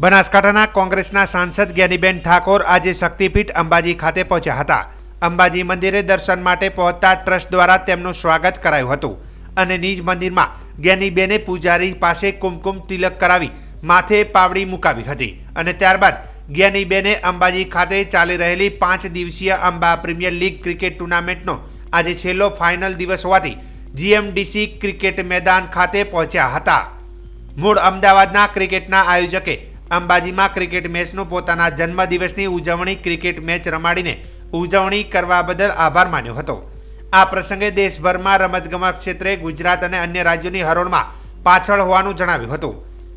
બનાસકાંઠાના કોંગ્રેસના સાંસદ જ્ઞાનીબેન ઠાકોર આજે શક્તિપીઠ અંબાજી ખાતે પહોંચ્યા હતા. અંબાજી મંદિરે દર્શન માટે પહોંચતા ટ્રસ્ટ દ્વારા તેમનું સ્વાગત કરાયું હતું અને નિજ મંદિરમાં જ્ઞાનીબેને પૂજારી પાસે કુમકુમ તિલક કરાવી માથે પાવડી મુકાવી હતી અને ત્યારબાદ જ્ઞાનીબેને અંબાજી ખાતે ચાલી રહેલી પાંચ દિવસીય અંબા પ્રીમિયર લીગ ક્રિકેટ ટુર્નામેન્ટનો આજે છેલ્લો ફાઇનલ દિવસ હોવાથી જીએમડીસી ક્રિકેટ મેદાન ખાતે પહોંચ્યા હતા. મૂળ અમદાવાદના ક્રિકેટના આયોજકે અંબાજીમાં ક્રિકેટ મેચનું પોતાના જન્મદિવસની ઉજવણી ક્રિકેટ મેચ રમાડીને ઉજવણી કરવા બદલ આભાર માન્યો હતો. આ પ્રસંગે દેશભરમાં રમતગમત ક્ષેત્રે ગુજરાત અને અન્ય રાજ્યોની હરોળમાં પાછળ હોવાનું જણાવ્યું હતું.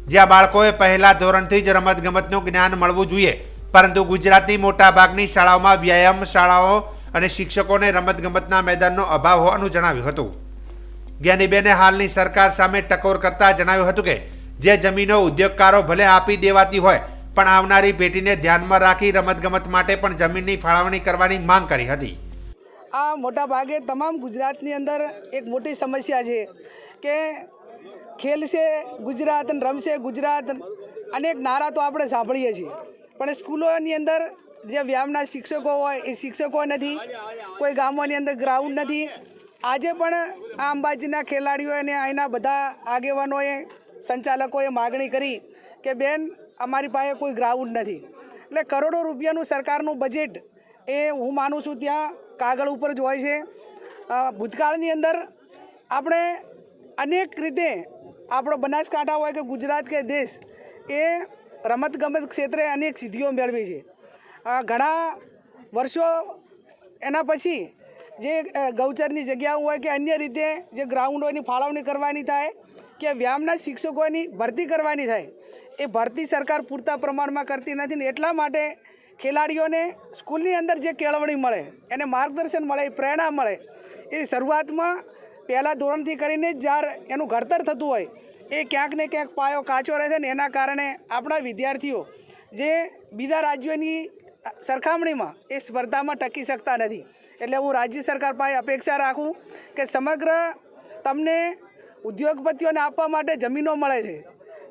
જ્યાં બાળકોએ પહેલા ધોરણથી જ રમતગમતનું જ્ઞાન મળવું જોઈએ, પરંતુ ગુજરાતની મોટાભાગની શાળાઓમાં વ્યાયામ શાળાઓ અને શિક્ષકોને રમતગમતના મેદાનનો અભાવ હોવાનું જણાવ્યું હતું. જ્ઞાનીબેને હાલની સરકાર સામે ટકોર કરતા જણાવ્યું હતું કે જે જમીનો ઉદ્યોગકારો ભલે આપી દેવાતી હોય, પણ આવનારી પેઢીને ધ્યાનમાં રાખી રમતગમત માટે પણ જમીનની ફાળવણી કરવાની માંગ કરી હતી. આ મોટા ભાગે તમામ ગુજરાતની અંદર એક મોટી સમસ્યા છે કે ખેલશે ગુજરાત, રમશે ગુજરાત, અનેક નારા તો આપણે સાંભળીએ છીએ. પણ સ્કૂલોની અંદર જે વ્યાયામના શિક્ષકો હોય, એ શિક્ષકો નથી, કોઈ ગામોની અંદર ગ્રાઉન્ડ નથી. આજે પણ આ અંબાજીના ખેલાડીઓ અને અહીંના બધા આગેવાનોએ સંચાલકોએ માગણી કરી કે બેન, અમારી પાસે કોઈ ગ્રાઉન્ડ નથી. એટલે કરોડો રૂપિયાનું સરકારનું બજેટ એ હું માનું છું ત્યાં કાગળ ઉપર જ હોય છે. ભૂતકાળની અંદર આપણે અનેક રીતે આપણો બનાસકાંઠા હોય કે ગુજરાત કે દેશ એ રમતગમત ક્ષેત્રે અનેક સિદ્ધિઓ મેળવી છે. ઘણા વર્ષો એના પછી જે ગૌચરની જગ્યાઓ હોય કે અન્ય રીતે જે ગ્રાઉન્ડોની ફાળવણી કરવાની થાય કે વ્યાયામના શિક્ષકોની ભરતી કરવાની થાય, એ ભરતી સરકાર પૂરતા પ્રમાણમાં કરતી નથી ને એટલા માટે ખેલાડીઓને સ્કૂલની અંદર જે કેળવણી મળે, એને માર્ગદર્શન મળે પ્રેરણા મળે, એ શરૂઆતમાં પહેલાં ધોરણથી કરીને જ્યારે એનું ઘડતર થતું હોય, એ ક્યાંક ને ક્યાંક પાયો કાચો રહે છે ને એના કારણે આપણા વિદ્યાર્થીઓ જે બીજા રાજ્યોની સરખામણીમાં એ સ્પર્ધામાં ટકી શકતા નથી. એટલે હું રાજ્ય સરકાર પાસે અપેક્ષા રાખું કે સમગ્ર તમને ઉદ્યોગપતિઓને આપવા માટે જમીનો મળે છે.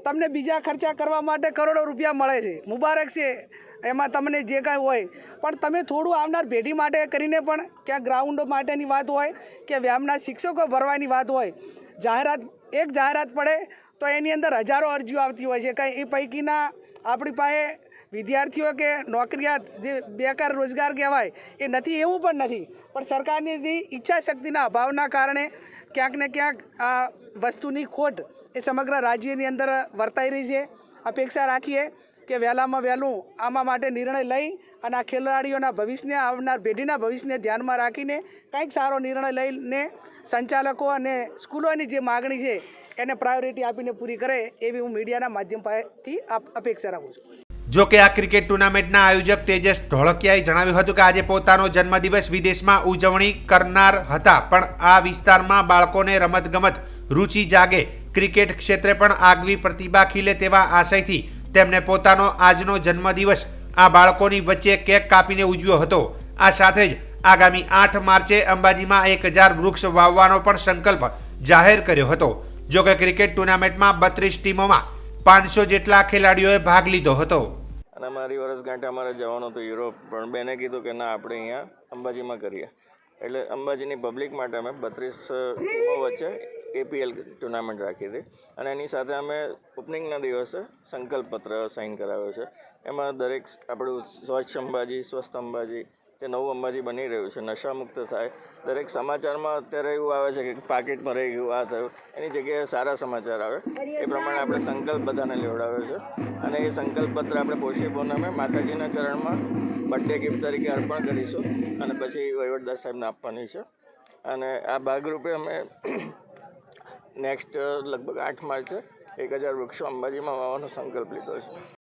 તમને બીજા ખર્ચા કરવા માટે કરોડો રૂપિયા મળે છે. મુબારક છે. એમાં તમને જે કાંઈ હોય. પણ તમે થોડું આવનાર પેઢી માટે કરીને પણ ક્યાં ગ્રાઉન્ડો માટેની વાત હોય કે વ્યાયામના શિક્ષકો ભરવાની વાત હોય, જાહેરાત, એક જાહેરાત પડે તો એની અંદર હજારો અરજીઓ આવતી હોય છે. કંઈ એ પૈકીના આપણી પાસે વિદ્યાર્થીઓ કે નોકરિયાત જે બેકાર રોજગાર કહેવાય, એ નથી, એવું પણ નથી. પણ સરકારની ઈચ્છા શક્તિના અભાવના કારણે ક્યાંક ને ક્યાંક આ વસ્તુની ખોટ એ સમગ્ર રાજ્યની અંદર વર્તાઈ રહી છે. અપેક્ષા રાખીએ કે વહેલામાં વહેલું આમાં માટે નિર્ણય લઈ અને આ ખેલાડીઓના ભવિષ્યને, આવનાર પેઢીના ભવિષ્યને ધ્યાનમાં રાખીને કંઈક સારો નિર્ણય લઈને સંચાલકો અને સ્કૂલોની જે માગણી છે, એને પ્રાયોરિટી આપીને પૂરી કરે એવી હું મીડિયાના માધ્યમ પાસેથી અપેક્ષા રાખું છું. જો કે આ ક્રિકેટ ટુર્નામેન્ટના આયોજક તેજસ ઢોળકિયાએ જણાવ્યું હતું કે આજે પોતાનો જન્મદિવસ વિદેશમાં ઉજવણી કરનાર હતા, પણ આ વિસ્તારમાં બાળકોને રમતગમત રુચિ જાગે. ક્રિકેટ ક્ષેત્રે પણ આગવી પ્રતિભા ખીલે તેવા આશયથી તેમણે પોતાનો આજનો જન્મદિવસ આ બાળકોની વચ્ચે કેક કાપીને ઉજવ્યો હતો. આ સાથે જ આગામી આઠ માર્ચે અંબાજીમાં એક હજાર વૃક્ષ વાવવાનો પણ સંકલ્પ જાહેર કર્યો હતો. જો કે ક્રિકેટ ટુર્નામેન્ટમાં બત્રીસ ટીમોમાં પાંચસો જેટલા ખેલાડીઓએ ભાગ લીધો હતો. અને અમારી વર્ષગાંઠે અમારે જવાનું હતું યુરોપ, પણ બેને કીધું કે ના, આપણે અહીંયા અંબાજીમાં કરીએ. એટલે અંબાજીની પબ્લિક માટે અમે બત્રીસ ટીમો વચ્ચે એપીએલ ટુર્નામેન્ટ રાખી હતી. અને એની સાથે અમે ઓપનિંગના દિવસે સંકલ્પ પત્ર સાઇન કરાવ્યો છે. એમાં દરેક આપણું સ્વચ્છ અંબાજી, સ્વસ્થ અંબાજી જે નવું અંબાજી બની રહ્યું છે, નશામુક્ત થાય. દરેક સમાચારમાં અત્યારે એવું આવે છે કે પાકીટ રહી ગયું, આ થયું. એની જગ્યાએ સારા સમાચાર આવે. એ પ્રમાણે આપણે સંકલ્પ બધાને લેવડાવ્યો છે. અને એ સંકલ્પ પત્ર આપણે પોષી પૂનમે માતાજીના ચરણમાં બર્થડે ગિફ્ટ તરીકે અર્પણ કરીશું અને પછી વહીવટદાર સાહેબને આપવાની છે. અને આ ભાગરૂપે અમે નેક્સ્ટ લગભગ આઠ માર્ચે એક હજાર વૃક્ષો અંબાજીમાં વાવવાનો સંકલ્પ લીધો છે.